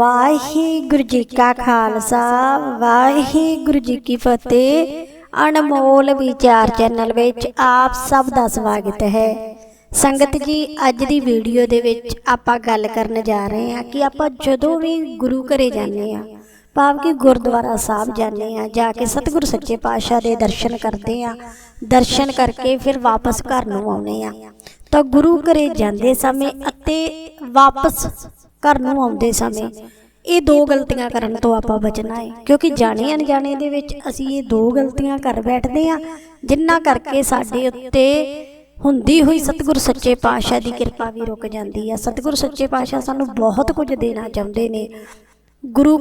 ਵਾਹਿਗੁਰੂ ਜੀ ਕਾ ਖਾਲਸਾ, ਵਾਹਿਗੁਰੂ ਜੀ ਕੀ ਫਤਿਹ। ਅਨਮੋਲ ਵਿਚਾਰ ਚੈਨਲ ਵਿੱਚ ਆਪ ਸਭ ਦਾ ਸਵਾਗਤ ਹੈ। ਸੰਗਤ ਜੀ, ਅੱਜ ਦੀ ਵੀਡੀਓ ਦੇ ਵਿੱਚ ਆਪਾਂ ਗੱਲ ਕਰਨ ਜਾ ਰਹੇ ਹਾਂ ਕਿ ਆਪਾਂ ਜਦੋਂ ਵੀ ਗੁਰੂ ਘਰੇ ਜਾਂਦੇ ਹਾਂ, ਭਾਵ ਕਿ ਗੁਰਦੁਆਰਾ ਸਾਹਿਬ ਜਾਂਦੇ ਆ ਜਾ ਕੇ ਸਤਿਗੁਰੂ ਸੱਚੇ ਪਾਤਸ਼ਾਹ ਦੇ ਦਰਸ਼ਨ ਕਰਦੇ ਆ ਦਰਸ਼ਨ ਕਰਕੇ ਫਿਰ ਵਾਪਸ ਘਰ ਨੂੰ ਆਉਨੇ ਆ ਤਾਂ ਗੁਰੂ ਘਰੇ ਜਾਂਦੇ ਸਮੇਂ ਅਤੇ ਵਾਪਸ ਘਰ ਨੂੰ ਆਉਂਦੇ ਸਮੇਂ ਇਹ ਦੋ ਗਲਤੀਆਂ ਕਰਨ ਤੋਂ ਆਪਾਂ ਬਚਣਾ ਹੈ। ਕਿਉਂਕਿ ਜਾਣੇ ਅਣਜਾਣੇ ਦੇ ਵਿੱਚ ਅਸੀਂ ਇਹ ਦੋ ਗਲਤੀਆਂ ਕਰ ਬੈਠਦੇ ਆ ਜਿੰਨਾ ਕਰਕੇ ਸਾਡੇ ਉੱਤੇ ਹੁੰਦੀ ਹੋਈ ਸਤਿਗੁਰ ਸੱਚੇ ਪਾਤਸ਼ਾਹ ਦੀ ਕਿਰਪਾ ਵੀ ਰੁਕ ਜਾਂਦੀ ਆ ਸਤਿਗੁਰ ਸੱਚੇ ਪਾਤਸ਼ਾਹ ਸਾਨੂੰ ਬਹੁਤ ਕੁਝ ਦੇਣਾ ਚਾਹੁੰਦੇ ਨੇ। ਗੁਰੂ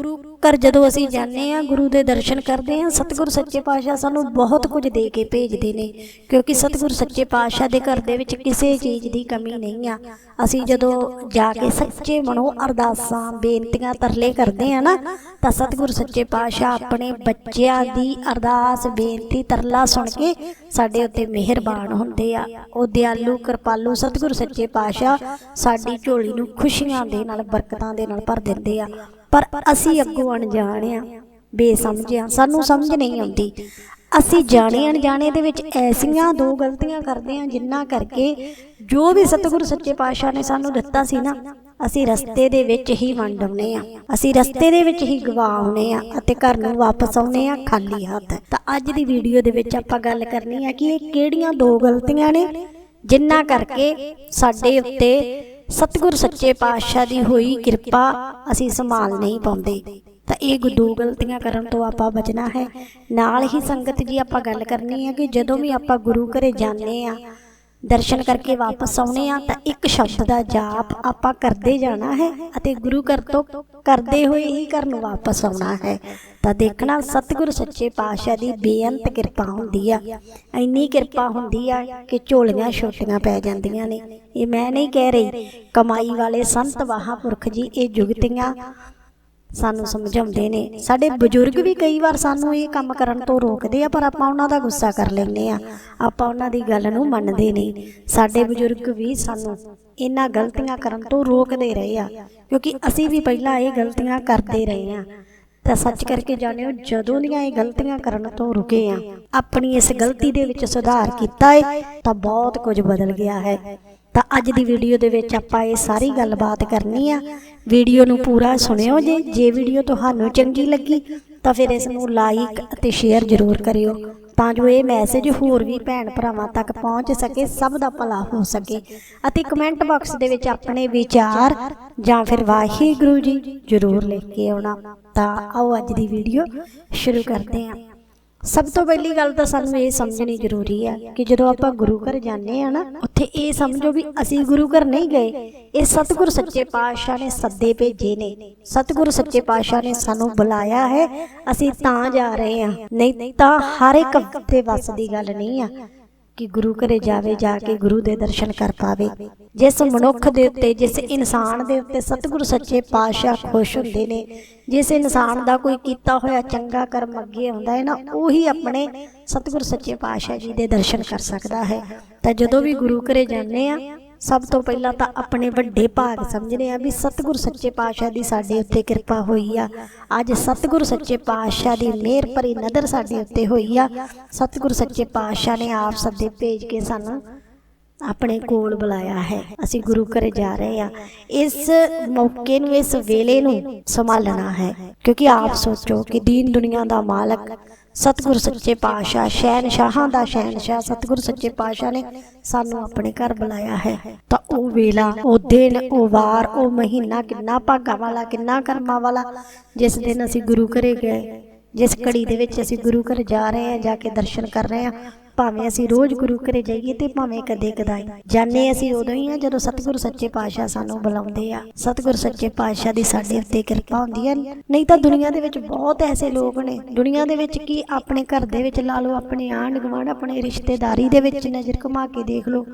ਘਰ ਜਦੋਂ ਅਸੀਂ ਜਾਂਦੇ ਆ ਗੁਰੂ ਦੇ ਦਰਸ਼ਨ ਕਰਦੇ ਆ ਸਤਿਗੁਰੂ ਸੱਚੇ ਪਾਤਸ਼ਾਹ ਸਾਨੂੰ ਬਹੁਤ ਕੁਝ ਦੇ ਕੇ ਭੇਜਦੇ ਨੇ, ਕਿਉਂਕਿ ਸਤਿਗੁਰੂ ਸੱਚੇ ਪਾਤਸ਼ਾਹ ਦੇ ਘਰ ਦੇ ਵਿੱਚ ਕਿਸੇ ਚੀਜ਼ ਦੀ ਕਮੀ ਨਹੀਂ ਆ। ਅਸੀਂ ਜਦੋਂ ਜਾ ਕੇ ਸੱਚੇ ਮਨੋਂ ਅਰਦਾਸਾਂ, ਬੇਨਤੀਆਂ ਤਰਲੇ ਕਰਦੇ ਆ ਨਾ, ਤਾਂ ਸਤਿਗੁਰੂ ਸੱਚੇ ਪਾਤਸ਼ਾਹ ਆਪਣੇ ਬੱਚਿਆਂ ਦੀ ਅਰਦਾਸ, ਬੇਨਤੀ, ਤਰਲਾ ਸੁਣ ਕੇ ਸਾਡੇ ਉੱਤੇ ਮਿਹਰਬਾਨ ਹੁੰਦੇ ਆ। ਉਹ ਦਿਆਲੂ, ਕਿਰਪਾਲੂ ਸਤਿਗੁਰੂ ਸੱਚੇ ਪਾਤਸ਼ਾਹ ਸਾਡੀ ਝੋਲੀ ਨੂੰ ਖੁਸ਼ੀਆਂ ਦੇ ਨਾਲ, ਬਰਕਤਾਂ ਦੇ ਨਾਲ ਭਰ ਦਿੰਦੇ ਆ। ਪਰ ਅਸੀਂ ਅੱਗੋਂ ਅਣਜਾਣ ਆ ਸਾਨੂੰ ਸਮਝ ਨਹੀਂ ਆਉਂਦੀ। ਅਸੀਂ ਜਾਣੇ ਅਣਜਾਣੇ ਦੇ ਵਿੱਚ ਐਸੀਆਂ ਦੋ ਗਲਤੀਆਂ ਕਰਦੇ ਆ, ਜਿੰਨਾ ਕਰਕੇ ਜੋ ਵੀ ਸਤਿਗੁਰੂ ਸੱਚੇ ਪਾਤਸ਼ਾਹ ਨੇ ਸਾਨੂੰ ਦਿੱਤਾ ਸੀ ਨਾ, ਅਸੀਂ ਰਸਤੇ ਦੇ ਵਿੱਚ ਹੀ ਵੰਡ ਆਉਨੇ ਆ। ਅਸੀਂ ਰਸਤੇ ਦੇ ਵਿੱਚ ਹੀ ਗਵਾ ਆਉਨੇ ਆ ਅਤੇ ਘਰ ਨੂੰ ਵਾਪਸ ਆਉਨੇ ਆ ਖਾਲੀ ਹੱਥ। ਤਾਂ ਅੱਜ ਦੀ ਵੀਡੀਓ ਦੇ ਵਿੱਚ ਆਪਾਂ ਗੱਲ ਕਰਨੀ ਆ ਕਿ ਇਹ ਕਿਹੜੀਆਂ ਦੋ ਗਲਤੀਆਂ ਨੇ, ਜਿੰਨਾ ਕਰਕੇ ਸਾਡੇ ਉੱਤੇ ਸਤਿਗੁਰ ਸੱਚੇ ਪਾਤਸ਼ਾਹ ਦੀ ਹੋਈ ਕਿਰਪਾ ਅਸੀਂ ਸੰਭਾਲ ਨਹੀਂ ਪਾਉਂਦੇ। ਤਾਂ ਇਹ ਗੁ- ਗਲਤੀਆਂ ਕਰਨ ਤੋਂ ਆਪਾਂ ਬਚਣਾ ਹੈ। ਨਾਲ ਹੀ ਸੰਗਤ ਜੀ, ਆਪਾਂ ਗੱਲ ਕਰਨੀ ਹੈ ਕਿ ਜਦੋਂ ਵੀ ਆਪਾਂ ਗੁਰੂ ਘਰੇ ਜਾਂਦੇ ਆ ਦਰਸ਼ਨ ਕਰਕੇ ਵਾਪਸ ਆਉਨੇ ਆ ਤਾਂ ਇੱਕ ਸ਼ਬਦ ਦਾ ਜਾਪ ਆਪਾਂ ਕਰਦੇ ਜਾਣਾ ਹੈ ਅਤੇ ਗੁਰੂ ਘਰ ਤੋਂ ਕਰਦੇ ਹੋਏ ਹੀ ਘਰ ਨੂੰ ਵਾਪਸ ਆਉਣਾ ਹੈ। ਤਾਂ ਦੇਖਣਾ ਸਤਿਗੁਰ ਸੱਚੇ ਪਾਤਸ਼ਾਹ ਦੀ ਬੇਅੰਤ ਕਿਰਪਾ ਹੁੰਦੀ ਆ। ਇੰਨੀ ਕਿਰਪਾ ਹੁੰਦੀ ਆ ਕਿ ਝੋਲੀਆਂ ਛੋਟੀਆਂ ਪੈ ਜਾਂਦੀਆਂ ਨੇ। ਇਹ ਮੈਂ ਨਹੀਂ ਕਹਿ ਰਹੀ, ਕਮਾਈ ਵਾਲੇ ਸੰਤ ਮਹਾਂਪੁਰਖ ਜੀ, ਇਹ ਜੁਗਤੀਆਂ ਸਾਨੂੰ ਸਮਝਾਉਂਦੇ ਨੇ। ਸਾਡੇ ਬਜ਼ੁਰਗ ਵੀ ਕਈ ਵਾਰ ਸਾਨੂੰ ਇਹ ਕੰਮ ਕਰਨ ਤੋਂ ਰੋਕਦੇ ਆ ਪਰ ਆਪਾਂ ਉਹਨਾਂ ਦਾ ਗੁੱਸਾ ਕਰ ਲੈਂਦੇ ਆ। ਆਪਾਂ ਉਹਨਾਂ ਦੀ ਗੱਲ ਨੂੰ ਮੰਨਦੇ ਨਹੀਂ ਸਾਡੇ ਬਜ਼ੁਰਗ ਵੀ ਸਾਨੂੰ ਇਹਨਾਂ ਗਲਤੀਆਂ ਕਰਨ ਤੋਂ ਰੋਕਦੇ ਰਹੇ ਆ। ਕਿਉਂਕਿ ਅਸੀਂ ਵੀ ਪਹਿਲਾਂ ਇਹ ਗਲਤੀਆਂ ਕਰਦੇ ਰਹੇ ਆ। ਤਾਂ ਸੱਚ ਕਰਕੇ ਜਾਣਿਓ ਜਦੋਂ ਦੀਆਂ ਇਹ ਗਲਤੀਆਂ ਕਰਨ ਤੋਂ ਰੁਕੇ ਆ ਆਪਣੀ ਇਸ ਗਲਤੀ ਦੇ ਵਿੱਚ ਸੁਧਾਰ ਕੀਤਾ ਹੈ ਤਾਂ ਬਹੁਤ ਕੁਝ ਬਦਲ ਗਿਆ ਹੈ। ਤਾਂ ਅੱਜ ਦੀ ਵੀਡੀਓ ਦੇ ਵਿੱਚ ਆਪਾਂ ਇਹ ਸਾਰੀ ਗੱਲਬਾਤ ਕਰਨੀ ਆ। ਵੀਡੀਓ ਨੂੰ ਪੂਰਾ ਸੁਣਿਓ ਜੇ। ਜੇ ਵੀਡੀਓ ਤੁਹਾਨੂੰ ਚੰਗੀ ਲੱਗੀ, ਤਾਂ ਫਿਰ ਇਸ ਨੂੰ ਲਾਈਕ ਅਤੇ ਸ਼ੇਅਰ ਜ਼ਰੂਰ ਕਰਿਓ। ਤਾਂ ਜੋ ਇਹ ਮੈਸੇਜ ਹੋਰ ਵੀ ਭੈਣ ਭਰਾਵਾਂ ਤੱਕ ਪਹੁੰਚ ਸਕੇ, ਸਭ ਦਾ ਭਲਾ ਹੋ ਸਕੇ। ਅਤੇ ਕਮੈਂਟ ਬਾਕਸ ਦੇ ਵਿੱਚ ਆਪਣੇ ਵਿਚਾਰ ਜਾਂ ਫਿਰ ਵਾਹਿਗੁਰੂ ਜੀ ਜ਼ਰੂਰ ਲਿਖ ਕੇ ਆਉਣਾ। ਤਾਂ ਆਓ ਅੱਜ ਦੀ ਵੀਡੀਓ ਸ਼ੁਰੂ ਕਰਦੇ ਹਾਂ ਸਭ ਤੋਂ ਪਹਿਲੀ ਗੱਲ ਤਾਂ ਸਾਨੂੰ ਇਹ ਸਮਝਣੀ ਜ਼ਰੂਰੀ ਆ ਕਿ ਜਦੋਂ ਆਪਾਂ ਗੁਰੂ ਘਰ ਜਾਂਦੇ ਆ ਨਾ, ਉੱਥੇ ਇਹ ਸਮਝੋ ਵੀ ਅਸੀਂ ਗੁਰੂ ਘਰ ਨਹੀਂ ਗਏ। ਇਹ ਸਤਿਗੁਰ ਸੱਚੇ ਪਾਤਸ਼ਾਹ ਨੇ ਸੱਦੇ ਭੇਜੇ ਨੇ। ਸਤਿਗੁਰ ਸੱਚੇ ਪਾਤਸ਼ਾਹ ਨੇ ਸਾਨੂੰ ਬੁਲਾਇਆ ਹੈ। ਅਸੀਂ ਤਾਂ ਜਾ ਰਹੇ ਆ ਨਹੀਂ ਤਾਂ ਹਰ ਇੱਕ ਦੇ ਵੱਸ ਦੀ ਗੱਲ ਨਹੀਂ ਆ। ਕਿ ਗੁਰੂ ਘਰੇ ਜਾਵੇ, ਜਾ ਕੇ ਗੁਰੂ ਦੇ ਦਰਸ਼ਨ ਕਰ ਪਾਵੇ। ਜਿਸ ਮਨੁੱਖ ਦੇ ਉੱਤੇ, ਜਿਸ ਇਨਸਾਨ ਦੇ ਉੱਤੇ ਸਤਿਗੁਰੂ ਸੱਚੇ ਪਾਤਸ਼ਾਹ ਖੁਸ਼ ਹੁੰਦੇ ਨੇ, ਜਿਸ ਇਨਸਾਨ ਦਾ ਕੋਈ ਕੀਤਾ ਹੋਇਆ ਚੰਗਾ ਕਰਮ ਅੱਗੇ ਆਉਂਦਾ ਹੈ ਨਾ, ਉਹੀ ਆਪਣੇ ਸਤਿਗੁਰੂ ਸੱਚੇ ਪਾਤਸ਼ਾਹ ਜੀ ਦੇ ਦਰਸ਼ਨ ਕਰ ਸਕਦਾ ਹੈ। ਤਾਂ ਜਦੋਂ ਵੀ ਗੁਰੂ ਘਰੇ ਜਾਂਦੇ ਆ ਸਭ ਤੋਂ ਪਹਿਲਾਂ ਤਾਂ ਆਪਣੇ ਵੱਡੇ ਭਾਗ ਸਮਝਦੇ ਆ ਵੀ ਸਤਿਗੁਰ ਸੱਚੇ ਪਾਤਸ਼ਾਹ ਦੀ ਸਾਡੇ ਉੱਤੇ ਕਿਰਪਾ ਹੋਈ ਆ। ਅੱਜ ਸਤਿਗੁਰ ਸੱਚੇ ਪਾਤਸ਼ਾਹ ਦੀ ਮਿਹਰ ਭਰੀ ਨਜ਼ਰ ਸਾਡੇ ਉੱਤੇ ਹੋਈ ਆ। ਸਤਿਗੁਰ ਸੱਚੇ ਪਾਤਸ਼ਾਹ ਨੇ ਆਪ ਸੱਦੇ ਭੇਜ ਕੇ ਸਾਨੂੰ ਆਪਣੇ ਕੋਲ ਬੁਲਾਇਆ ਹੈ। ਅਸੀਂ ਗੁਰੂ ਘਰ ਜਾ ਰਹੇ ਆ ਇਸ ਮੌਕੇ ਨੂੰ, ਇਸ ਵੇਲੇ ਨੂੰ ਸੰਭਾਲਣਾ ਹੈ। ਕਿਉਂਕਿ ਆਪ ਸੋਚੋ ਕਿ ਦੀਨ ਦੁਨੀਆ ਦਾ ਮਾਲਕ ਸਤਿਗੁਰ ਸੱਚੇ ਪਾਤਸ਼ਾਹ ਸ਼ਹਿਨਸ਼ਾਹਾਂ ਦਾ ਸ਼ਹਿਨਸ਼ਾਹ ਸਤਿਗੁਰ ਸੱਚੇ ਪਾਤਸ਼ਾਹ ਨੇ ਸਾਨੂੰ ਆਪਣੇ ਘਰ ਬੁਲਾਇਆ ਹੈ। ਤਾਂ ਉਹ ਵੇਲਾ ਉਹ ਦਿਨ ਉਹ ਵਾਰ ਉਹ ਮਹੀਨਾ ਕਿੰਨਾ ਭਾਗਾ ਵਾਲਾ ਕਿੰਨਾ ਕਰਮਾਂ ਵਾਲਾ ਜਿਸ ਦਿਨ ਅਸੀਂ ਗੁਰੂ ਘਰੇ ਗਏ। ਜਿਸ ਘੜੀ ਦੇ ਵਿੱਚ ਅਸੀਂ ਗੁਰੂ ਘਰ ਜਾ ਰਹੇ ਹਾਂ, ਜਾ ਕੇ ਦਰਸ਼ਨ ਕਰ ਰਹੇ ਹਾਂ, ਭਾਵੇਂ ਅਸੀਂ ਰੋਜ਼ ਗੁਰੂ ਘਰੇ ਜਾਈਏ ਤੇ ਭਾਵੇਂ ਕਦੇ ਕਦਾਈ। ਜਾਣੇ ਅਸੀਂ ਉਦੋਂ ਹੀ ਆ ਜਦੋਂ ਸਤਿਗੁਰ ਸੱਚੇ ਪਾਤਸ਼ਾਹ ਸਾਨੂੰ ਬੁਲਾਉਂਦੇ ਆ। ਸਤਿਗੁਰ ਸੱਚੇ ਪਾਤਸ਼ਾਹ ਦੀ ਸਾਡੇ ਉੱਤੇ ਕਿਰਪਾ ਹੁੰਦੀ ਹੈ। ਨਹੀਂ ਤਾਂ ਦੁਨੀਆ ਦੇ ਵਿੱਚ ਬਹੁਤ ਐਸੇ ਲੋਕ ਨੇ। ਦੁਨੀਆ ਦੇ ਵਿੱਚ ਕੀ ਆਪਣੇ ਘਰ ਦੇ ਵਿੱਚ ਲਾ ਲਓ, ਆਪਣੇ ਆਂਢ ਗੁਆਂਢ, ਆਪਣੇ ਰਿਸ਼ਤੇਦਾਰੀ ਦੇ ਵਿੱਚ ਨਜ਼ਰ ਘੁਮਾ ਕੇ ਦੇਖ ਲਓ।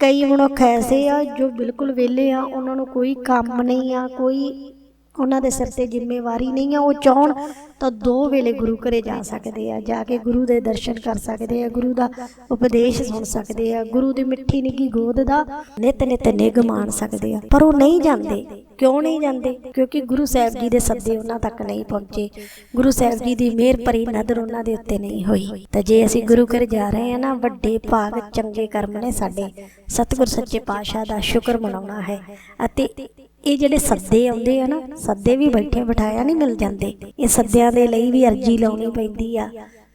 ਕਈ ਮਨੁੱਖ ਐਸੇ ਆ ਜੋ ਬਿਲਕੁਲ ਵਿਹਲੇ ਆ, ਉਹਨਾਂ ਨੂੰ ਕੋਈ ਕੰਮ ਨਹੀਂ ਆ, ਕੋਈ ਉਹਨਾਂ ਦੇ ਸਿਰ ਤੇ ਜ਼ਿੰਮੇਵਾਰੀ ਨਹੀਂ ਆ, ਉਹ ਚਾਹਣ ਤਾਂ ਦੋ ਵੇਲੇ ਗੁਰੂ ਘਰੇ ਜਾ ਸਕਦੇ ਆ, ਜਾ ਕੇ ਗੁਰੂ ਦੇ ਦਰਸ਼ਨ ਕਰ ਸਕਦੇ ਆ, ਗੁਰੂ ਦਾ ਉਪਦੇਸ਼ ਸੁਣ ਸਕਦੇ ਆ, ਗੁਰੂ ਦੀ ਮਿੱਠੀ ਨਿੱਗੀ ਗੋਦ ਦਾ ਨਿਤ ਨਿਤ ਨਿਗ ਮਾਣ ਸਕਦੇ ਆ। ਪਰ ਉਹ ਨਹੀਂ ਜਾਂਦੇ। ਕਿਉਂ ਨਹੀਂ ਜਾਂਦੇ? ਕਿਉਂਕਿ ਗੁਰੂ ਸਾਹਿਬ ਜੀ ਦੇ ਸੱਦੇ ਉਹਨਾਂ ਤੱਕ ਨਹੀਂ ਪਹੁੰਚੇ। ਗੁਰੂ ਸਾਹਿਬ ਜੀ ਦੀ ਮਿਹਰ ਭਰੀ ਨਦਰ ਉਹਨਾਂ ਦੇ ਉੱਤੇ ਨਹੀਂ ਹੋਈ। ਤਾਂ ਜੇ ਅਸੀਂ ਗੁਰੂ ਘਰ ਜਾ ਰਹੇ ਹਾਂ ਨਾ, ਵੱਡੇ ਭਾਗ ਚੰਗੇ ਕਰਮ ਨੇ ਸਾਡੇ। ਸਤਿਗੁਰ ਸੱਚੇ ਪਾਤਸ਼ਾਹ ਦਾ ਸ਼ੁਕਰ ਮਨਾਉਣਾ ਹੈ ਅਤੇ ਇਹ ਜਿਹੜੇ ਸੱਦੇ ਆਉਂਦੇ ਆ ਨਾ, ਸੱਦੇ ਵੀ ਬੈਠੇ ਬਿਠਾਇਆ ਨਹੀਂ ਮਿਲ ਜਾਂਦੇ। ਇਹ ਸੱਦਿਆਂ ਦੇ ਲਈ ਵੀ ਅਰਜੀ ਲਾਉਣੀ ਪੈਂਦੀ ਆ।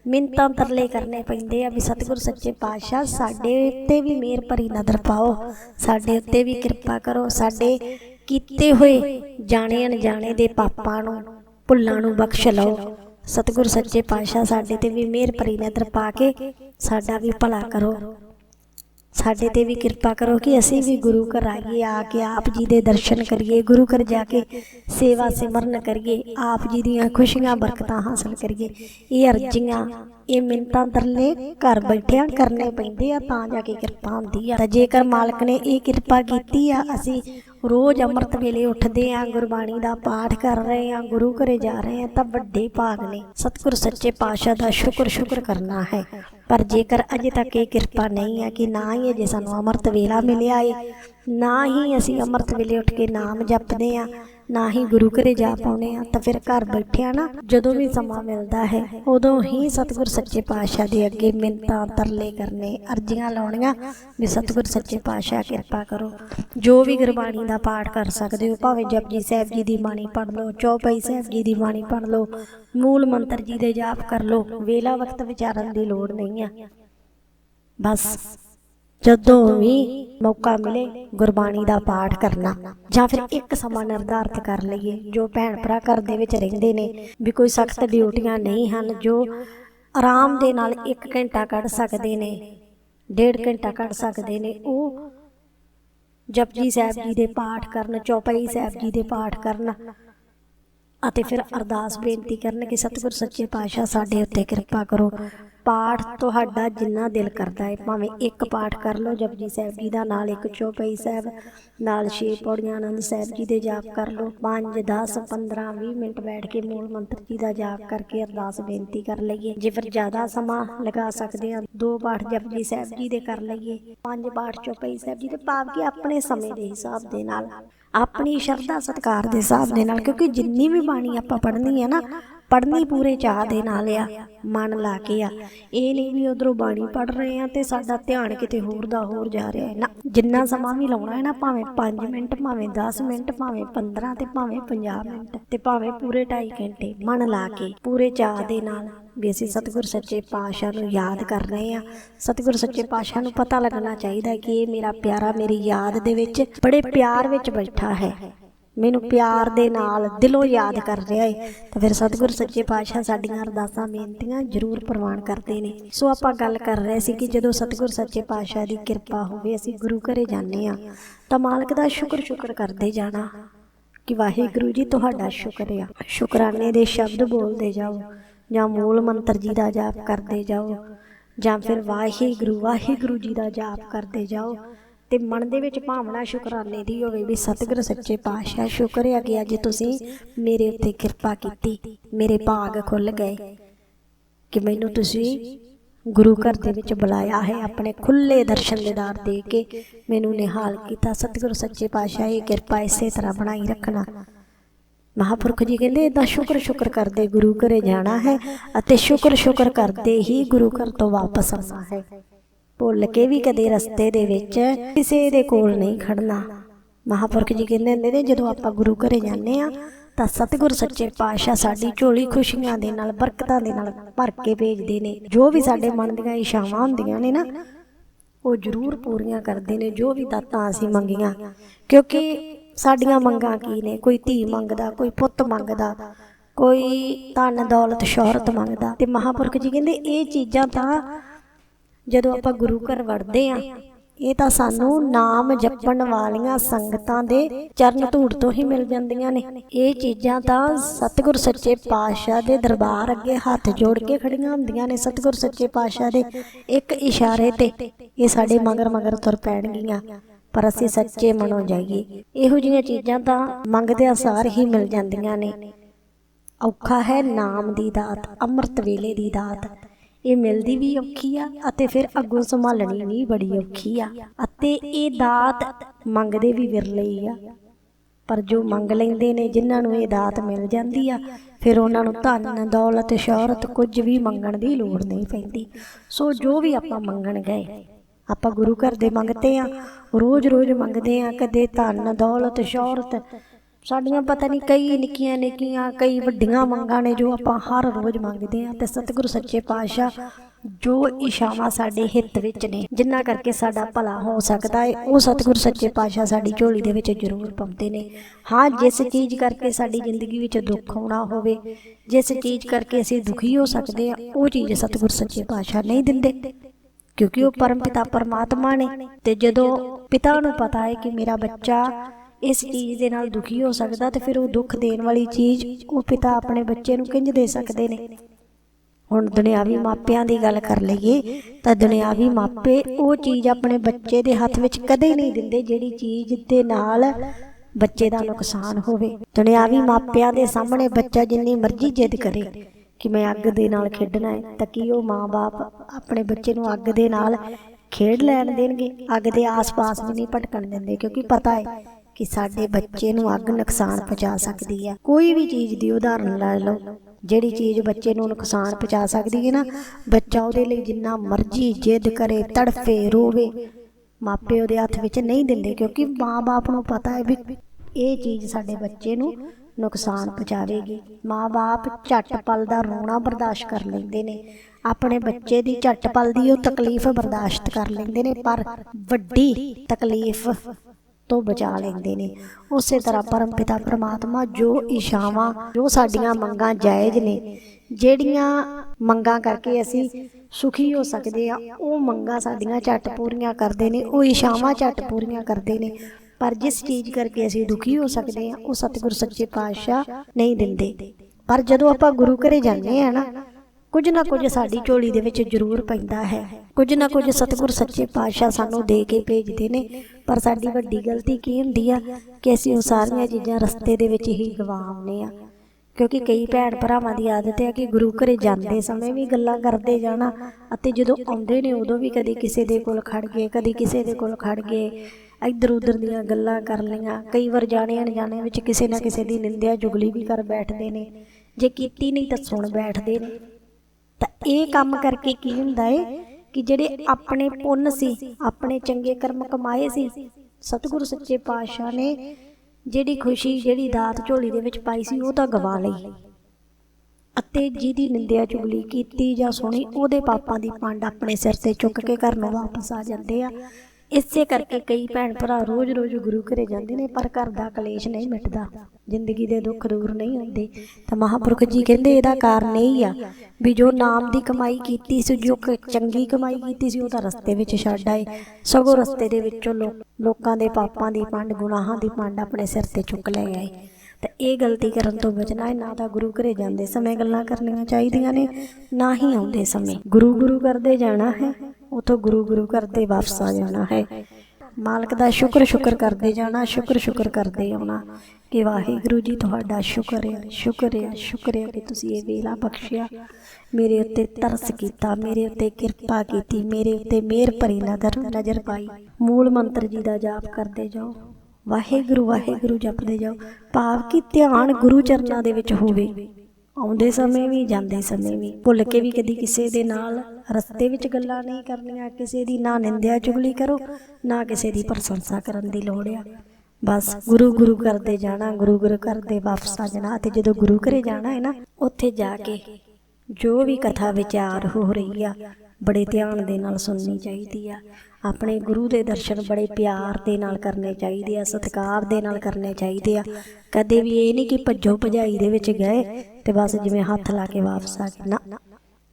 ਮਿੰਤਾਂ ਤਰਲੇ ਕਰਨੇ ਪੈਂਦੇ ਆ ਵੀ ਸਤਿਗੁਰ ਸੱਚੇ ਪਾਤਸ਼ਾਹ, ਸਾਡੇ ਉੱਤੇ ਵੀ ਮਿਹਰ ਭਰੀ ਨਜ਼ਰ ਪਾਓ। ਸਾਡੇ ਉੱਤੇ ਵੀ ਕਿਰਪਾ ਕਰੋ। ਸਾਡੇ ਕੀਤੇ ਹੋਏ ਜਾਣੇ ਅਣਜਾਣੇ ਦੇ ਪਾਪਾਂ ਨੂੰ, ਭੁੱਲਾਂ ਨੂੰ ਬਖਸ਼ ਲਓ। ਸਤਿਗੁਰ ਸੱਚੇ ਪਾਤਸ਼ਾਹ, ਸਾਡੇ ਤੇ ਵੀ ਮਿਹਰ ਭਰੀ ਨਜ਼ਰ ਪਾ ਕੇ ਸਾਡਾ ਵੀ ਭਲਾ ਕਰੋ। ਸਾਡੇ ਤੇ ਵੀ ਕਿਰਪਾ ਕਰੋ ਕਿ ਅਸੀਂ ਵੀ ਗੁਰੂ ਘਰ ਆਈਏ, ਆ ਕੇ ਆਪ ਜੀ ਦੇ ਦਰਸ਼ਨ ਕਰੀਏ, ਗੁਰੂ ਘਰ ਜਾ ਕੇ ਸੇਵਾ ਸਿਮਰਨ ਕਰੀਏ, ਆਪ ਜੀ ਦੀਆਂ ਖੁਸ਼ੀਆਂ, ਬਰਕਤਾਂ ਹਾਸਲ ਕਰੀਏ। ਇਹ ਅਰਜ਼ੀਆਂ, ਇਹ ਮਿੰਤਾਂ ਤਰਲੇ ਘਰ ਬੈਠਿਆਂ ਕਰਨੇ ਪੈਂਦੇ ਆ, ਤਾਂ ਜਾ ਕੇ ਕਿਰਪਾ ਹੁੰਦੀ ਆ। ਤਾਂ ਜੇਕਰ ਮਾਲਕ ਨੇ ਇਹ ਕਿਰਪਾ ਕੀਤੀ ਆ, ਅਸੀਂ ਰੋਜ਼ ਅੰਮ੍ਰਿਤ ਵੇਲੇ ਉੱਠਦੇ ਆ, ਗੁਰਬਾਣੀ ਦਾ ਪਾਠ ਕਰ ਰਹੇ ਆ, ਗੁਰੂ ਘਰੇ ਜਾ ਰਹੇ ਆ, ਤਾਂ ਵੱਡੇ ਭਾਗ ਨੇ ਸਤਿਗੁਰ ਸੱਚੇ ਪਾਤਸ਼ਾਹ ਦਾ ਸ਼ੁਕਰ ਸ਼ੁਕਰ ਕਰਨਾ ਹੈ। ਪਰ ਜੇਕਰ ਅਜੇ ਤੱਕ ਇਹ ਕਿਰਪਾ ਨਹੀਂ ਹੈ ਕਿ ਨਾ ਹੀ ਅਜੇ ਸਾਨੂੰ ਅੰਮ੍ਰਿਤ ਵੇਲਾ ਮਿਲਿਆ ਏ, ਨਾ ਹੀ ਅਸੀਂ ਅੰਮ੍ਰਿਤ ਵੇਲੇ ਉੱਠ ਕੇ ਨਾਮ ਜਪਦੇ ਆ। ਨਾ ਹੀ ਗੁਰੂ ਘਰੇ ਜਾ ਪਾਉਨੇ ਆ ਤਾਂ ਫਿਰ ਘਰ ਬੈਠਿਆ ਨਾ ਜਦੋਂ ਵੀ ਸਮਾਂ ਮਿਲਦਾ ਹੈ ਉਦੋਂ ਹੀ ਸਤਿਗੁਰ ਸੱਚੇ ਪਾਤਸ਼ਾਹ ਦੇ ਅੱਗੇ ਮਿੰਤਾਂ ਤਰਲੇ ਕਰਨੇ ਅਰਜ਼ੀਆਂ ਲਾਉਣੀਆਂ ਵੀ ਸਤਿਗੁਰ ਸੱਚੇ ਪਾਤਸ਼ਾਹ ਕਿਰਪਾ ਕਰੋ। ਜੋ ਵੀ ਗੁਰਬਾਣੀ ਦਾ ਪਾਠ ਕਰ ਸਕਦੇ ਹੋ ਭਾਵੇਂ ਜਪਜੀ ਸਾਹਿਬ ਜੀ ਦੀ ਬਾਣੀ ਪੜ੍ਹ ਲਓ ਚੌਪਈ ਸਾਹਿਬ ਜੀ ਦੀ ਬਾਣੀ ਪੜ੍ਹ ਲਓ ਮੂਲ ਮੰਤਰ ਜੀ ਦੇ ਜਾਪ ਕਰ ਲਓ ਵੇਲਾ ਵਕਤ ਵਿਚਾਰਨ ਦੀ ਲੋੜ ਨਹੀਂ ਆ ਬਸ। ਜਦੋਂ ਵੀ ਮੌਕਾ ਮਿਲੇ ਗੁਰਬਾਣੀ ਦਾ ਪਾਠ ਕਰਨਾ ਜਾਂ ਫਿਰ ਇੱਕ ਸਮਾਂ ਨਿਰਧਾਰਤ ਕਰ ਲਈਏ, ਜੋ ਭੈਣ ਭਰਾ ਘਰ ਦੇ ਵਿੱਚ ਰਹਿੰਦੇ ਨੇ, ਵੀ ਕੋਈ ਸਖਤ ਡਿਊਟੀਆਂ ਨਹੀਂ ਹਨ, ਜੋ ਆਰਾਮ ਦੇ ਨਾਲ 1 ਘੰਟਾ ਕੱਢ ਸਕਦੇ ਨੇ, ਡੇਢ ਘੰਟਾ ਕੱਢ ਸਕਦੇ ਨੇ, ਉਹ ਜਪਜੀ ਸਾਹਿਬ ਜੀ ਦੇ ਪਾਠ ਕਰਨ, ਚੌਪਈ ਸਾਹਿਬ ਜੀ ਦੇ ਪਾਠ ਕਰਨ ਅਤੇ ਫਿਰ ਅਰਦਾਸ ਬੇਨਤੀ ਕਰਨ ਕਿ ਸਤਿਗੁਰ ਸੱਚੇ ਪਾਤਸ਼ਾਹ ਸਾਡੇ ਉੱਤੇ ਕਿਰਪਾ ਕਰੋ। ਪਾਠ ਤੁਹਾਡਾ ਜਿੰਨਾ ਦਿਲ ਕਰਦਾ ਹੈ ਭਾਵੇਂ ਇੱਕ ਪਾਠ ਕਰ ਲਓ, ਜਪਜੀ ਸਾਹਿਬ ਜੀ ਦਾ ਨਾਲ ਇੱਕ ਚੌਪਈ ਸਾਹਿਬ, ਨਾਲ ਛੇ ਪੌੜੀਆਂ ਆਨੰਦ ਸਾਹਿਬ ਜੀ ਦੇ ਜਾਪ ਕਰ ਲਓ 5 10 15 20 ਮਿੰਟ ਬੈਠ ਕੇ ਮੂਲ ਮੰਤਰ ਜੀ ਦਾ ਜਾਪ ਕਰਕੇ ਅਰਦਾਸ ਬੇਨਤੀ ਕਰ ਲਈਏ। ਜੇ ਫਿਰ ਜ਼ਿਆਦਾ ਸਮਾਂ ਲਗਾ ਸਕਦੇ ਹਾਂ, ਦੋ ਪਾਠ ਜਪਜੀ ਸਾਹਿਬ ਜੀ ਦੇ ਕਰ ਲਈਏ, ਪੰਜ ਪਾਠ ਚੌਪਈ ਸਾਹਿਬ ਜੀ ਦੇ ਭਾਵ ਕਿ ਆਪਣੇ ਸਮੇਂ ਦੇ ਹਿਸਾਬ ਦੇ ਨਾਲ, ਆਪਣੀ ਸ਼ਰਧਾ ਸਤਕਾਰ ਦੇ ਹਿਸਾਬ ਦੇ ਨਾਲ, ਕਿਉਂਕਿ ਜਿੰਨੀ ਵੀ ਬਾਣੀ ਆਪਾਂ ਪੜ੍ਹਨੀ ਹੈ ਨਾ ਪੜ੍ਹਨੀ ਪੂਰੇ ਚਾਹ ਦੇ ਨਾਲ ਆ, ਮਨ ਲਾ ਕੇ ਆ। ਇਹ ਨਹੀਂ ਵੀ ਉਧਰੋਂ ਬਾਣੀ ਪੜ੍ਹ ਰਹੇ ਆ ਤੇ ਸਾਡਾ ਧਿਆਨ ਕਿਤੇ ਹੋਰ ਦਾ ਹੋਰ ਜਾ ਰਿਹਾ ਹੈ। ਨਾ, ਜਿੰਨਾ ਸਮਾਂ ਵੀ ਲਾਉਣਾ ਹੈ ਨਾ, ਭਾਵੇਂ 5 ਮਿੰਟ, ਭਾਵੇਂ 10 ਮਿੰਟ, ਭਾਵੇਂ 15 ਤੇ ਭਾਵੇਂ 50 ਮਿੰਟ ਤੇ ਭਾਵੇਂ ਪੂਰੇ 2.5 ਘੰਟੇ ਮਨ ਲਾ ਕੇ, ਪੂਰੇ ਚਾਹ ਦੇ ਨਾਲ ਵੀ ਅਸੀਂ ਸਤਿਗੁਰ ਸੱਚੇ ਪਾਤਸ਼ਾਹ ਨੂੰ ਯਾਦ ਕਰ ਰਹੇ ਆ। ਸਤਿਗੁਰ ਸੱਚੇ ਪਾਤਸ਼ਾਹ ਨੂੰ ਪਤਾ ਲੱਗਣਾ ਚਾਹੀਦਾ ਕਿ ਇਹ ਮੇਰਾ ਪਿਆਰਾ, ਮੇਰੀ ਯਾਦ ਦੇ ਵਿੱਚ ਬੜੇ ਪਿਆਰ ਵਿੱਚ ਬੈਠਾ ਹੈ। ਮੈਨੂੰ ਪਿਆਰ ਦੇ ਨਾਲ ਦਿਲੋਂ ਯਾਦ ਕਰ ਰਿਹਾ ਹੈ ਤਾਂ ਫਿਰ ਸਤਿਗੁਰ ਸੱਚੇ ਪਾਤਸ਼ਾਹ ਸਾਡੀਆਂ ਅਰਦਾਸਾਂ ਬੇਨਤੀਆਂ ਜ਼ਰੂਰ ਪ੍ਰਵਾਨ ਕਰਦੇ ਨੇ। ਸੋ ਆਪਾਂ ਗੱਲ ਕਰ ਰਹੇ ਸੀ ਕਿ ਜਦੋਂ ਸਤਿਗੁਰ ਸੱਚੇ ਪਾਤਸ਼ਾਹ ਦੀ ਕਿਰਪਾ ਹੋਵੇ ਅਸੀਂ ਗੁਰੂ ਘਰੇ ਜਾਂਦੇ ਆ ਤਾਂ ਮਾਲਕ ਦਾ ਸ਼ੁਕਰ ਸ਼ੁਕਰ ਕਰਦੇ ਜਾਣਾ ਕਿ ਵਾਹਿਗੁਰੂ ਜੀ ਤੁਹਾਡਾ ਸ਼ੁਕਰ ਆ। ਸ਼ੁਕਰਾਨੇ ਦੇ ਸ਼ਬਦ ਬੋਲਦੇ ਜਾਓ ਜਾਂ ਮੂਲ ਮੰਤਰ ਜੀ ਦਾ ਜਾਪ ਕਰਦੇ ਜਾਓ ਜਾਂ ਫਿਰ ਵਾਹਿਗੁਰੂ ਵਾਹਿਗੁਰੂ ਜੀ ਦਾ ਜਾਪ ਕਰਦੇ ਜਾਓ ਤੇ ਮਨ ਦੇ ਵਿੱਚ ਭਾਵਨਾ ਸ਼ੁਕਰਾਨੇ ਦੀ ਹੋਵੇ ਵੀ ਸਤਿਗੁਰ ਸੱਚੇ ਪਾਤਸ਼ਾਹ ਸ਼ੁਕਰ ਹੈ ਕਿ ਅੱਜ ਤੁਸੀਂ ਮੇਰੇ ਉੱਤੇ ਕਿਰਪਾ ਕੀਤੀ, ਮੇਰੇ ਭਾਗ ਖੁੱਲ ਗਏ। ਕਿ ਮੈਨੂੰ ਤੁਸੀਂ ਗੁਰੂ ਘਰ ਦੇ ਵਿੱਚ ਬੁਲਾਇਆ ਹੈ, ਆਪਣੇ ਖੁੱਲੇ ਦਰਸ਼ਨ ਦੇਦਾਰ ਦੇ ਕੇ ਮੈਨੂੰ ਨਿਹਾਲ ਕੀਤਾ। ਸਤਿਗੁਰ ਸੱਚੇ ਪਾਤਸ਼ਾਹ, ਇਹ ਕਿਰਪਾ ਇਸੇ ਤਰ੍ਹਾਂ ਬਣਾਈ ਰੱਖਣਾ। ਮਹਾਪੁਰਖ ਜੀ ਕਹਿੰਦੇ ਇਦਾਂ ਸ਼ੁਕਰ ਸ਼ੁਕਰ ਕਰਦੇ ਗੁਰੂ ਘਰੇ ਜਾਣਾ ਹੈ ਅਤੇ ਸ਼ੁਕਰ ਸ਼ੁਕਰ ਕਰਦੇ ਹੀ ਗੁਰੂ ਘਰ ਤੋਂ ਵਾਪਸ ਆਉਣਾ ਹੈ। ਭੁੱਲ ਕੇ ਵੀ ਕਦੇ ਰਸਤੇ ਦੇ ਵਿੱਚ ਕਿਸੇ ਦੇ ਕੋਲ ਨਹੀਂ ਖੜਨਾ। ਮਹਾਪੁਰਖ ਜੀ ਕਹਿੰਦੇ ਹੁੰਦੇ ਨੇ, ਜਦੋਂ ਆਪਾਂ ਗੁਰੂ ਘਰੇ ਜਾਂਦੇ ਆ ਤਾਂ ਸਤਿਗੁਰ ਸੱਚੇ ਪਾਤਸ਼ਾਹ ਸਾਡੀ ਝੋਲੀ ਖੁਸ਼ੀਆਂ ਦੇ ਨਾਲ, ਬਰਕਤਾਂ ਦੇ ਨਾਲ ਭਰ ਕੇ ਭੇਜਦੇ ਨੇ। ਜੋ ਵੀ ਸਾਡੇ ਮਨ ਦੀਆਂ ਇਸ਼ਾਵਾਂ ਹੁੰਦੀਆਂ ਨੇ ਨਾ, ਉਹ ਜ਼ਰੂਰ ਪੂਰੀਆਂ ਕਰਦੇ ਨੇ, ਜੋ ਵੀ ਦਾਤਾਂ ਅਸੀਂ ਮੰਗੀਆਂ। ਕਿਉਂਕਿ ਸਾਡੀਆਂ ਮੰਗਾਂ ਕੀ ਨੇ? ਕੋਈ ਧੀ ਮੰਗਦਾ, ਕੋਈ ਪੁੱਤ ਮੰਗਦਾ, ਕੋਈ ਧਨ ਦੌਲਤ, ਸ਼ੋਹਰਤ ਮੰਗਦਾ। ਤੇ ਮਹਾਪੁਰਖ ਜੀ ਕਹਿੰਦੇ, ਇਹ ਚੀਜ਼ਾਂ ਤਾਂ ਜਦੋਂ ਆਪਾਂ ਗੁਰੂ ਘਰ ਵੜਦੇ ਆ ਇਹ ਤਾਂ ਸਾਨੂੰ ਨਾਮ ਜਪਣ ਵਾਲੀਆਂ ਸੰਗਤਾਂ ਦੇ ਚਰਨ ਧੂੜ ਤੋਂ ਹੀ ਮਿਲ ਜਾਂਦੀਆਂ ਨੇ। ਇਹ ਚੀਜ਼ਾਂ ਤਾਂ ਸਤਿਗੁਰ ਸੱਚੇ ਪਾਤਸ਼ਾਹ ਦੇ ਦਰਬਾਰ ਅੱਗੇ ਹੱਥ ਜੋੜ ਕੇ ਖੜੀਆਂ ਹੁੰਦੀਆਂ ਨੇ, ਸਤਿਗੁਰ ਸੱਚੇ ਪਾਤਸ਼ਾਹ ਦੇ ਇੱਕ ਇਸ਼ਾਰੇ ਤੇ ਇਹ ਸਾਡੇ ਮਗਰ ਮਗਰ ਤੁਰ ਪੈਣਗੀਆਂ। ਪਰ ਅਸੀਂ ਸੱਚੇ ਮਨੋਂ ਜਾਈਏ। ਇਹੋ ਜਿਹੀਆਂ ਚੀਜ਼ਾਂ ਤਾਂ ਮੰਗਦੇ ਅਸਾਰ ਹੀ ਮਿਲ ਜਾਂਦੀਆਂ ਨੇ। ਔਖਾ ਹੈ ਨਾਮ ਦੀ ਦਾਤ, ਅੰਮ੍ਰਿਤ ਵੇਲੇ ਦੀ ਦਾਤ। ਇਹ ਮਿਲਦੀ ਵੀ ਔਖੀ ਆ ਅਤੇ ਫਿਰ ਅੱਗੋਂ ਸੰਭਾਲਣੀ ਵੀ ਬੜੀ ਔਖੀ ਆ ਅਤੇ ਇਹ ਦਾਤ ਮੰਗਦੇ ਵੀ ਵਿਰਲੇ ਹੀ ਆ। ਪਰ ਜੋ ਮੰਗ ਲੈਂਦੇ ਨੇ, ਜਿਨ੍ਹਾਂ ਨੂੰ ਇਹ ਦਾਤ ਮਿਲ ਜਾਂਦੀ ਆ, ਫਿਰ ਉਹਨਾਂ ਨੂੰ ਧਨ, ਦੌਲਤ, ਸ਼ੌਹਰਤ ਕੁਝ ਵੀ ਮੰਗਣ ਦੀ ਲੋੜ ਨਹੀਂ ਪੈਂਦੀ। ਸੋ ਜੋ ਵੀ ਆਪਾਂ ਮੰਗਣ ਗਏ, ਆਪਾਂ ਗੁਰੂ ਘਰ ਦੇ ਮੰਗਤੇ ਆ, ਰੋਜ਼-ਰੋਜ਼ ਮੰਗਦੇ ਆ, ਕਦੇ ਧਨ, ਦੌਲਤ, ਸ਼ੌਹਰਤ ਸਾਡੀਆਂ ਪਤਾ ਨਹੀਂ ਕਈ ਨਿੱਕੀਆਂ ਨਿੱਕੀਆਂ ਕਈ ਵੱਡੀਆਂ ਮੰਗਾਂ ਨੇ ਜੋ ਆਪਾਂ ਹਰ ਰੋਜ਼ ਮੰਗਦੇ ਆ ਤੇ ਸਤਿਗੁਰੂ ਸੱਚੇ ਪਾਤਸ਼ਾਹ ਜੋ ਇਸ਼ਾਵਾਂ ਸਾਡੇ ਹਿੱਤ ਵਿੱਚ ਨੇ ਜਿੰਨਾ ਕਰਕੇ ਸਾਡਾ ਭਲਾ ਹੋ ਸਕਦਾ ਹੈ ਉਹ ਸਤਿਗੁਰੂ ਸੱਚੇ ਪਾਤਸ਼ਾਹ ਸਾਡੀ ਝੋਲੀ ਦੇ ਵਿੱਚ ਜ਼ਰੂਰ ਪਾਉਂਦੇ ਨੇ। ਹਾਂ ਜਿਸ ਚੀਜ਼ ਕਰਕੇ ਸਾਡੀ ਜ਼ਿੰਦਗੀ ਵਿੱਚ ਦੁੱਖ ਆਉਣਾ ਹੋਵੇ ਜਿਸ ਚੀਜ਼ ਕਰਕੇ ਅਸੀਂ ਦੁਖੀ ਹੋ ਸਕਦੇ ਆ ਉਹ ਚੀਜ਼ ਸਤਿਗੁਰੂ ਸੱਚੇ ਪਾਤਸ਼ਾਹ ਨਹੀਂ ਦਿੰਦੇ। ਕਿਉਂਕਿ ਉਹ ਪਰਮ ਪਿਤਾ ਪਰਮਾਤਮਾ ਨੇ ਤੇ ਜਦੋਂ ਪਿਤਾ ਨੂੰ ਪਤਾ ਹੈ ਕਿ ਮੇਰਾ ਬੱਚਾ ਇਸ ਚੀਜ਼ ਦੇ ਨਾਲ ਦੁਖੀ ਹੋ ਸਕਦਾ ਤੇ ਫਿਰ ਉਹ ਦੁੱਖ ਦੇਣ ਵਾਲੀ ਚੀਜ਼ ਉਹ ਪਿਤਾ ਆਪਣੇ ਬੱਚੇ ਨੂੰ ਕਿੰਜ ਦੇ ਸਕਦੇ ਨੇ? ਹੁਣ ਦੁਨਿਆਵੀ ਮਾਪਿਆਂ ਦੀ ਗੱਲ ਕਰ ਲਈਏ ਤਾਂ ਦੁਨਿਆਵੀ ਮਾਪੇ ਉਹ ਚੀਜ਼ ਆਪਣੇ ਬੱਚੇ ਦੇ ਹੱਥ ਵਿੱਚ ਕਦੇ ਨਹੀਂ ਦਿੰਦੇ ਜਿਹੜੀ ਚੀਜ਼ ਦੇ ਨਾਲ ਬੱਚੇ ਦਾ ਨੁਕਸਾਨ ਹੋਵੇ। ਦੁਨਿਆਵੀ ਮਾਪਿਆਂ ਦੇ ਸਾਹਮਣੇ ਬੱਚਾ ਜਿੰਨੀ ਮਰਜ਼ੀ ਜਿੱਦ ਕਰੇ ਕਿ ਮੈਂ ਅੱਗ ਦੇ ਨਾਲ ਖੇਡਣਾ ਹੈ ਤਾਂ ਕੀ ਉਹ ਮਾਂ-ਬਾਪ ਆਪਣੇ ਬੱਚੇ ਨੂੰ ਅੱਗ ਦੇ ਨਾਲ ਖੇਡ ਲੈਣ ਦੇਣਗੇ? ਅੱਗ ਦੇ ਆਸ-ਪਾਸ ਵੀ ਨਹੀਂ ਭਟਕਣ ਦਿੰਦੇ ਕਿਉਂਕਿ ਪਤਾ ਹੈ ਕਿ ਸਾਡੇ ਬੱਚੇ ਨੂੰ ਅੱਗ ਨੁਕਸਾਨ ਪਹੁੰਚਾ ਸਕਦੀ ਹੈ ਕੋਈ ਵੀ ਚੀਜ਼ ਦੀ ਉਦਾਹਰਨ ਲੈ ਲਓ। ਜਿਹੜੀ ਚੀਜ਼ ਬੱਚੇ ਨੂੰ ਨੁਕਸਾਨ ਪਹੁੰਚਾ ਸਕਦੀ ਹੈ ਨਾ, ਬੱਚਾ ਉਹਦੇ ਲਈ ਜਿੰਨਾ ਮਰਜ਼ੀ ਜਿੱਦ ਕਰੇ, ਤੜਫੇ, ਰੋਵੇ, ਮਾਪੇ ਉਹਦੇ ਹੱਥ ਵਿੱਚ ਨਹੀਂ ਦਿੰਦੇ ਕਿਉਂਕਿ ਮਾਂ-ਬਾਪ ਨੂੰ ਪਤਾ ਹੈ ਵੀ ਇਹ ਚੀਜ਼ ਸਾਡੇ ਬੱਚੇ ਨੂੰ ਨੁਕਸਾਨ ਪਹੁੰਚਾਵੇਗੀ। ਮਾਂ-ਬਾਪ ਝੱਟ ਪਲ ਦਾ ਰੋਣਾ ਬਰਦਾਸ਼ਤ ਕਰ ਲੈਂਦੇ ਨੇ। ਆਪਣੇ ਬੱਚੇ ਦੀ ਝੱਟ ਪਲ ਦੀ ਉਹ ਤਕਲੀਫ ਬਰਦਾਸ਼ਤ ਕਰ ਲੈਂਦੇ ਨੇ, ਪਰ ਵੱਡੀ ਤਕਲੀਫ ਤੋਂ ਬਚਾ ਲੈਂਦੇ ਨੇ। ਉਸੇ ਤਰ੍ਹਾਂ ਪਰਮ ਪਿਤਾ ਪ੍ਰਮਾਤਮਾ ਜੋ ਇਸ਼ਾਵਾਂ ਜੋ ਸਾਡੀਆਂ ਮੰਗਾਂ ਜਾਇਜ਼ ਨੇ, ਜਿਹੜੀਆਂ ਮੰਗਾਂ ਕਰਕੇ ਅਸੀਂ ਸੁਖੀ ਹੋ ਸਕਦੇ ਆ ਉਹ ਮੰਗਾਂ ਸਾਡੀਆਂ ਝੱਟ ਪੂਰੀਆਂ ਕਰਦੇ ਨੇ, ਉਹ ਇਸ਼ਾਵਾਂ ਝੱਟ ਪੂਰੀਆਂ ਕਰਦੇ ਨੇ। ਪਰ ਜਿਸ ਚੀਜ਼ ਕਰਕੇ ਅਸੀਂ ਦੁਖੀ ਹੋ ਸਕਦੇ ਆ ਉਹ ਸਤਿਗੁਰ ਸੱਚੇ ਪਾਤਸ਼ਾਹ ਨਹੀਂ ਦਿੰਦੇ। ਪਰ ਜਦੋਂ ਆਪਾਂ ਗੁਰੂ ਘਰੇ ਜਾਂਦੇ ਆ ਨਾ ਕੁਝ ਨਾ ਕੁਝ ਸਾਡੀ ਝੋਲੀ ਦੇ ਵਿੱਚ ਜ਼ਰੂਰ ਪੈਂਦਾ ਹੈ। ਕੁਝ ਨਾ ਕੁਝ ਸਤਿਗੁਰ ਸੱਚੇ ਪਾਤਸ਼ਾਹ ਸਾਨੂੰ ਦੇ ਕੇ ਭੇਜਦੇ ਨੇ। ਪਰ ਸਾਡੀ ਵੱਡੀ ਗਲਤੀ ਕੀ ਹੁੰਦੀ ਆ? ਕਿ ਅਸੀਂ ਉਹ ਸਾਰੀਆਂ ਚੀਜ਼ਾਂ ਰਸਤੇ ਦੇ ਵਿੱਚ ਹੀ ਗਵਾਉਂਦੇ ਆ। ਕਿਉਂਕਿ ਕਈ ਭੈਣ ਭਰਾਵਾਂ ਦੀ ਆਦਤ ਹੈ ਕਿ ਗੁਰੂ ਘਰੇ ਜਾਂਦੇ ਸਮੇਂ ਵੀ ਗੱਲਾਂ ਕਰਦੇ ਜਾਣਾ ਅਤੇ ਜਦੋਂ ਆਉਂਦੇ ਨੇ ਉਦੋਂ ਵੀ ਕਦੇ ਕਿਸੇ ਦੇ ਕੋਲ ਖੜ ਗਏ ਕਦੇ ਕਿਸੇ ਦੇ ਕੋਲ ਖੜ ਗਏ ਇੱਧਰ ਉੱਧਰ ਦੀਆਂ ਗੱਲਾਂ ਕਰ ਲਈਆਂ ਕਈ ਵਾਰ ਜਾਣੇ ਅਣਜਾਣੇ ਵਿੱਚ ਕਿਸੇ ਨਾ ਕਿਸੇ ਦੀ ਨਿੰਦਿਆ ਜੁਗਲੀ ਵੀ ਕਰ ਬੈਠਦੇ ਨੇ ਜੇ ਕੀਤੀ ਨਹੀਂ ਤਾਂ ਸੁਣ ਬੈਠਦੇ ਨੇ ਤਾਂ ਇਹ ਕੰਮ ਕਰਕੇ ਕੀ ਹੁੰਦਾ ਏ ਕਿ ਜਿਹੜੇ ਆਪਣੇ ਪੁੰਨ ਸੀ, ਆਪਣੇ ਚੰਗੇ ਕਰਮ ਕਮਾਏ ਸੀ, ਸਤਿਗੁਰੂ ਸੱਚੇ ਪਾਤਸ਼ਾਹ ਨੇ ਜਿਹੜੀ ਖੁਸ਼ੀ, ਜਿਹੜੀ ਦਾਤ ਝੋਲੀ ਦੇ ਵਿੱਚ ਪਾਈ ਸੀ, ਉਹ ਤਾਂ ਗਵਾ ਲਈ। ਅਤੇ ਜਿਹਦੀ ਨਿੰਦਿਆ ਚੁਗਲੀ ਕੀਤੀ ਜਾਂ ਸੁਣੀ, ਉਹਦੇ ਪਾਪਾਂ ਦੀ ਪੰਡ ਆਪਣੇ ਸਿਰ ਤੇ ਚੁੱਕ ਕੇ ਘਰ ਨੂੰ ਵਾਪਸ ਆ ਜਾਂਦੇ ਆ। ਇਸੇ ਕਰਕੇ ਕਈ ਭੈਣ ਭਰਾ ਰੋਜ਼-ਰੋਜ਼ ਗੁਰੂ ਘਰੇ ਜਾਂਦੇ ਨੇ, ਪਰ ਘਰ ਦਾ ਕਲੇਸ਼ ਨਹੀਂ ਮਿਟਦਾ। ਜ਼ਿੰਦਗੀ ਦੇ ਦੁੱਖ ਦੂਰ ਨਹੀਂ ਹੁੰਦੇ। ਤਾਂ ਮਹਾਪੁਰਖ ਜੀ ਕਹਿੰਦੇ, ਇਹਦਾ ਕਾਰਨ ਇਹ ਆ ਵੀ ਜੋ ਨਾਮ ਦੀ ਕਮਾਈ ਕੀਤੀ ਸੀ, ਜੋ ਚੰਗੀ ਕਮਾਈ ਕੀਤੀ ਸੀ, ਉਹ ਤਾਂ ਰਸਤੇ ਵਿੱਚ ਛੱਡ ਆਏ। ਸਗੋਂ ਰਸਤੇ ਦੇ ਵਿੱਚੋਂ ਲੋਕਾਂ ਦੇ ਪਾਪਾਂ ਦੀ ਪੰਡ, ਗੁਨਾਹਾਂ ਦੀ ਪੰਡ ਆਪਣੇ ਸਿਰ ਤੇ ਚੁੱਕ ਲੈ ਆਏ। ਤਾਂ ਇਹ ਗਲਤੀ ਕਰਨ ਤੋਂ ਬਚਣਾ ਹੈ, ਨਾ ਤਾਂ ਗੁਰੂ ਘਰੇ ਜਾਂਦੇ ਸਮੇਂ ਗੱਲਾਂ ਕਰਨੀਆਂ ਚਾਹੀਦੀਆਂ ਨੇ, ਨਾ ਹੀ ਆਉਂਦੇ ਸਮੇਂ। ਗੁਰੂ ਗੁਰੂ ਕਰਦੇ ਜਾਣਾ ਹੈ। ਉਥੋਂ ਗੁਰੂ ਗੁਰੂ ਕਰਦੇ ਵਾਪਸ ਆ ਜਾਣਾ ਹੈ। ਮਾਲਕ ਦਾ ਸ਼ੁਕਰ ਸ਼ੁਕਰ ਕਰਦੇ ਜਾਣਾ, ਸ਼ੁਕਰ ਸ਼ੁਕਰ ਕਰਦੇ ਆਉਣਾ ਕਿ ਵਾਹਿਗੁਰੂ ਜੀ ਤੁਹਾਡਾ ਸ਼ੁਕਰ ਹੈ ਸ਼ੁਕਰ ਹੈ ਸ਼ੁਕਰ ਹੈ ਕਿ ਤੁਸੀਂ ਇਹ ਵੇਲਾ ਬਖਸ਼ਿਆ। ਮੇਰੇ ਉੱਤੇ ਤਰਸ ਕੀਤਾ, ਮੇਰੇ ਉੱਤੇ ਕਿਰਪਾ ਕੀਤੀ, ਮੇਰੇ ਉੱਤੇ ਮਿਹਰ ਭਰੀ ਨਜ਼ਰ ਨਜ਼ਰ ਪਾਈ। ਮੂਲ ਮੰਤਰ ਜੀ ਦਾ ਜਾਪ ਕਰਦੇ ਜਾਓ। ਵਾਹਿਗੁਰੂ ਵਾਹਿਗੁਰੂ ਜਪਦੇ ਜਾਓ। ਭਾਵ ਕਿ ਧਿਆਨ ਗੁਰੂ ਚਰਨਾਂ ਦੇ ਵਿੱਚ ਹੋਵੇ। ਆਉਂਦੇ ਸਮੇਂ ਵੀ, ਜਾਂਦੇ ਸਮੇਂ ਵੀ। ਭੁੱਲ ਕੇ ਵੀ ਕਦੀ ਕਿਸੇ ਦੇ ਨਾਲ ਰਸਤੇ ਵਿੱਚ ਗੱਲਾਂ ਨਹੀਂ ਕਰਨੀਆਂ। ਕਿਸੇ ਦੀ ਨਾ ਨਿੰਦਿਆ ਚੁਗਲੀ ਕਰੋ, ਨਾ ਕਿਸੇ ਦੀ ਪ੍ਰਸ਼ੰਸਾ ਕਰਨ ਦੀ ਲੋੜ ਆ। ਬਸ ਗੁਰੂ ਗੁਰੂ ਕਰਦੇ ਜਾਣਾ, ਗੁਰੂ ਗੁਰੂ ਕਰਦੇ ਵਾਪਸ ਆ ਜਾਣਾ ਤੇ ਜਦੋਂ ਗੁਰੂ ਘਰੇ ਜਾਣਾ ਹੈ ਨਾ, ਉੱਥੇ ਜਾ ਕੇ ਜੋ ਵੀ ਕਥਾ ਵਿਚਾਰ ਹੋ ਰਹੀ ਆ, ਬੜੇ ਧਿਆਨ ਦੇ ਨਾਲ ਸੁਣਨੀ ਚਾਹੀਦੀ ਆ। ਆਪਣੇ ਗੁਰੂ ਦੇ ਦਰਸ਼ਨ ਬੜੇ ਪਿਆਰ ਦੇ ਨਾਲ ਕਰਨੇ ਚਾਹੀਦੇ ਆ, ਸਤਿਕਾਰ ਦੇ ਨਾਲ ਕਰਨੇ ਚਾਹੀਦੇ ਆ। ਕਦੇ ਵੀ ਇਹ ਨਹੀਂ ਕਿ ਭੱਜੋ ਭਜਾਈ ਦੇ ਵਿੱਚ ਗਏ ਤੇ ਬਸ ਜਿਵੇਂ ਹੱਥ ਲਾ ਕੇ ਵਾਪਸ ਆ ਗਏ। ਨਾ,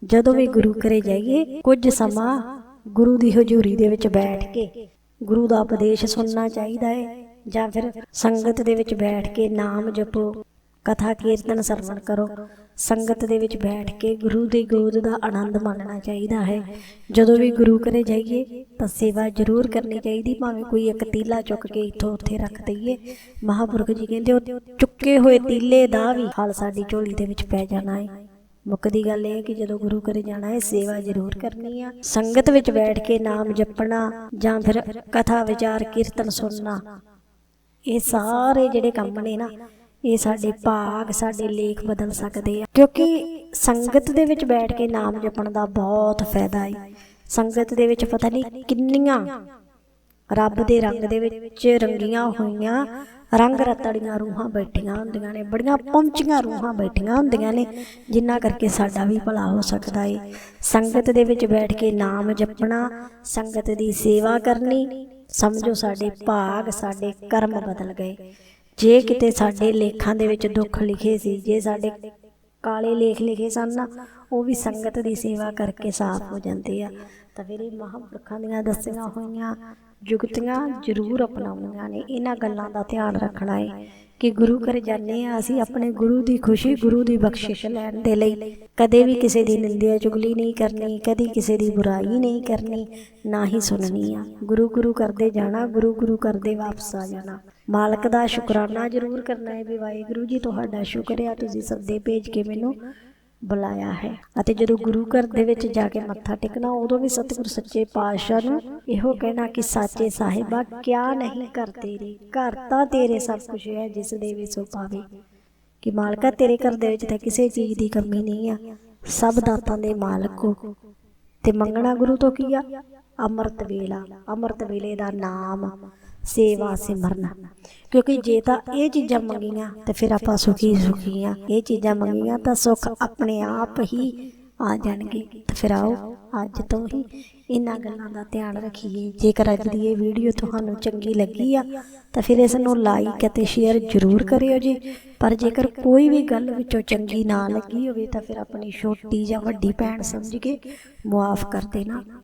ਜਦੋਂ ਵੀ ਗੁਰੂ ਘਰੇ ਜਾਈਏ, ਕੁਝ ਸਮਾਂ ਗੁਰੂ ਦੀ ਹਜ਼ੂਰੀ ਦੇ ਵਿੱਚ ਬੈਠ ਕੇ ਗੁਰੂ ਦਾ ਉਪਦੇਸ਼ ਸੁਣਨਾ ਚਾਹੀਦਾ ਹੈ ਜਾਂ ਫਿਰ ਸੰਗਤ ਦੇ ਵਿੱਚ ਬੈਠ ਕੇ ਨਾਮ ਜਪੋ। ਕਥਾ ਕੀਰਤਨ ਸਰਵਣ ਕਰੋ। ਸੰਗਤ ਦੇ ਵਿੱਚ ਬੈਠ ਕੇ ਗੁਰੂ ਦੀ ਗੋਦ ਦਾ ਆਨੰਦ ਮਾਣਨਾ ਚਾਹੀਦਾ ਹੈ। ਜਦੋਂ ਵੀ ਗੁਰੂ ਘਰੇ ਜਾਈਏ, ਤਾਂ ਸੇਵਾ ਜ਼ਰੂਰ ਕਰਨੀ ਚਾਹੀਦੀ, ਭਾਵੇਂ ਕੋਈ ਇੱਕ ਤੀਲਾ ਚੁੱਕ ਕੇ ਇੱਥੋਂ ਉੱਥੇ ਰੱਖ ਦਈਏ। ਮਹਾਪੁਰਖ ਜੀ ਕਹਿੰਦੇ ਉਹ ਚੁੱਕੇ ਹੋਏ ਤੀਲੇ ਦਾ ਵੀ ਫਲ ਸਾਡੀ ਝੋਲੀ ਦੇ ਵਿੱਚ ਪੈ ਜਾਣਾ ਹੈ ਮੁੱਕਦੀ ਗੱਲ ਇਹ ਹੈ ਕਿ ਜਦੋਂ ਗੁਰੂ ਘਰੇ ਜਾਣਾ ਹੈ ਸੇਵਾ ਜ਼ਰੂਰ ਕਰਨੀ ਆ। ਸੰਗਤ ਵਿੱਚ ਬੈਠ ਕੇ ਨਾਮ ਜਪਣਾ ਜਾਂ ਫਿਰ ਕਥਾ, ਵਿਚਾਰ, ਕੀਰਤਨ ਸੁਣਨਾ, ਇਹ ਸਾਰੇ ਜਿਹੜੇ ਕੰਮ ਨੇ ਨਾ ਇਹ ਸਾਡੇ ਭਾਗ, ਸਾਡੇ ਲੇਖ ਬਦਲ ਸਕਦੇ ਆ। ਕਿਉਂਕਿ ਸੰਗਤ ਦੇ ਵਿੱਚ ਬੈਠ ਕੇ ਨਾਮ ਜਪਣ ਦਾ ਬਹੁਤ ਫਾਇਦਾ ਹੈ ਸੰਗਤ ਦੇ ਵਿੱਚ ਪਤਾ ਨਹੀਂ ਕਿੰਨੀਆਂ ਰੱਬ ਦੇ ਰੰਗ ਦੇ ਵਿੱਚ ਰੰਗੀਆਂ ਹੋਈਆਂ ਰੰਗ ਰਤੜੀਆਂ ਰੂਹਾਂ ਬੈਠੀਆਂ ਹੁੰਦੀਆਂ ਨੇ, ਬੜੀਆਂ ਪਹੁੰਚੀਆਂ ਰੂਹਾਂ ਬੈਠੀਆਂ ਹੁੰਦੀਆਂ ਨੇ ਜਿੰਨਾ ਕਰਕੇ ਸਾਡਾ ਵੀ ਭਲਾ ਹੋ ਸਕਦਾ ਏ। ਸੰਗਤ ਦੇ ਵਿੱਚ ਬੈਠ ਕੇ ਨਾਮ ਜਪਣਾ, ਸੰਗਤ ਦੀ ਸੇਵਾ ਕਰਨੀ, ਸਮਝੋ ਸਾਡੇ ਭਾਗ, ਸਾਡੇ ਕਰਮ ਬਦਲ ਗਏ। ਜੇ ਕਿਤੇ ਸਾਡੇ ਲੇਖਾਂ ਦੇ ਵਿੱਚ ਦੁੱਖ ਲਿਖੇ ਸੀ, ਜੇ ਸਾਡੇ ਕਾਲੇ ਲੇਖ ਲਿਖੇ ਸਨ ਨਾ, ਉਹ ਵੀ ਸੰਗਤ ਦੀ ਸੇਵਾ ਕਰਕੇ ਸਾਫ਼ ਹੋ ਜਾਂਦੇ ਆ। ਤਾਂ ਫਿਰ ਇਹ ਮਹਾਂਪੁਰਖਾਂ ਦੀਆਂ ਦੱਸੀਆਂ ਹੋਈਆਂ, ਜੁਗਤੀਆਂ ਜ਼ਰੂਰ ਅਪਣਾਉਣੀਆਂ ਨੇ। ਇਹਨਾਂ ਗੱਲਾਂ ਦਾ ਧਿਆਨ ਰੱਖਣਾ ਹੈ ਕਿ ਗੁਰੂ ਘਰ ਜਾਂਦੇ ਆ, ਅਸੀਂ ਆਪਣੇ ਗੁਰੂ ਦੀ ਖੁਸ਼ੀ, ਗੁਰੂ ਦੀ ਬਖਸ਼ਿਸ਼ ਲੈਣ ਦੇ ਲਈ ਕਦੇ ਵੀ ਕਿਸੇ ਦੀ ਨਿੰਦਿਆ ਚੁਗਲੀ ਨਹੀਂ ਕਰਨੀ, ਕਦੀ ਕਿਸੇ ਦੀ ਬੁਰਾਈ ਨਹੀਂ ਕਰਨੀ, ਨਾ ਹੀ ਸੁਣਨੀ ਆ। ਗੁਰੂ ਗੁਰੂ ਕਰਦੇ ਜਾਣਾ, ਗੁਰੂ ਗੁਰੂ ਕਰਦੇ ਵਾਪਸ ਆ ਜਾਣਾ। ਮਾਲਕ ਦਾ ਸ਼ੁਕਰਾਨਾ ਜ਼ਰੂਰ ਕਰਨਾ ਹੈ ਵੀ ਵਾਹਿਗੁਰੂ ਜੀ ਤੁਹਾਡਾ ਸ਼ੁਕਰ ਹੈ, ਤੁਸੀਂ ਸੱਦੇ ਭੇਜ ਕੇ ਮੈਨੂੰ ਬੁਲਾਇਆ ਹੈ। ਅਤੇ ਜਦੋਂ ਗੁਰੂ ਘਰ ਦੇ ਵਿੱਚ ਜਾ ਕੇ ਮੱਥਾ ਟੇਕਣਾ, ਉਦੋਂ ਵੀ ਸਤਿਗੁਰ ਸੱਚੇ ਪਾਤਸ਼ਾਹ ਨੂੰ ਇਹੋ ਕਹਿਣਾ ਕਿ ਸਾਚੇ ਸਾਹਿਬਾ, ਕਿਆ ਨਹੀਂ ਕਰ ਤੇਰੇ? ਘਰ ਤਾਂ ਤੇਰੇ ਸਭ ਕੁਝ ਹੈ, ਜਿਸ ਦੇ ਵਿੱਚ ਸੋ ਪਾਵੇ। ਕਿ ਮਾਲਕਾ ਤੇਰੇ ਘਰ ਦੇ ਵਿੱਚ ਤਾਂ ਕਿਸੇ ਚੀਜ਼ ਦੀ ਕਮੀ ਨਹੀਂ ਆ। ਸਭ ਦਾਤਾਂ ਦੇ ਮਾਲਕ ਹੋ। ਤੇ ਮੰਗਣਾ ਗੁਰੂ ਤੋਂ ਕੀ ਆ? ਅੰਮ੍ਰਿਤ ਵੇਲਾ। ਅੰਮ੍ਰਿਤ ਵੇਲੇ ਦਾ ਨਾਮ। ਸੇਵਾ ਸਿਮਰਨ ਕਿਉਂਕਿ ਜੇ ਤਾਂ ਇਹ ਚੀਜ਼ਾਂ ਮੰਗੀਆਂ, ਤੇ ਫਿਰ ਆਪਾਂ ਸੁਖੀ ਸੁਖੀ ਆ ਇਹ ਚੀਜ਼ਾਂ ਮੰਗੀਆਂ ਤਾਂ ਸੁੱਖ ਆਪਣੇ ਆਪ ਹੀ ਆ ਜਾਣਗੇ। ਤੇ ਫਿਰ ਆਓ, ਅੱਜ ਤੋਂ ਹੀ ਇਹਨਾਂ ਗੱਲਾਂ ਦਾ ਧਿਆਨ ਰੱਖੀਏ। ਜੇਕਰ ਅੱਜ ਦੀ ਇਹ ਵੀਡੀਓ ਤੁਹਾਨੂੰ ਚੰਗੀ ਲੱਗੀ ਆ, ਤਾਂ ਫਿਰ ਇਸ ਨੂੰ ਲਾਈਕ ਅਤੇ ਸ਼ੇਅਰ ਜ਼ਰੂਰ ਕਰਿਓ ਜੀ। ਪਰ ਜੇਕਰ ਕੋਈ ਵੀ ਗੱਲ ਵਿੱਚੋਂ ਚੰਗੀ ਨਾ ਲੱਗੀ ਹੋਵੇ, ਤਾਂ ਫਿਰ ਆਪਣੀ ਛੋਟੀ ਜਾਂ ਵੱਡੀ ਭੈਣ ਸਮਝ ਕੇ ਮੁਆਫ ਕਰ ਦੇਣਾ।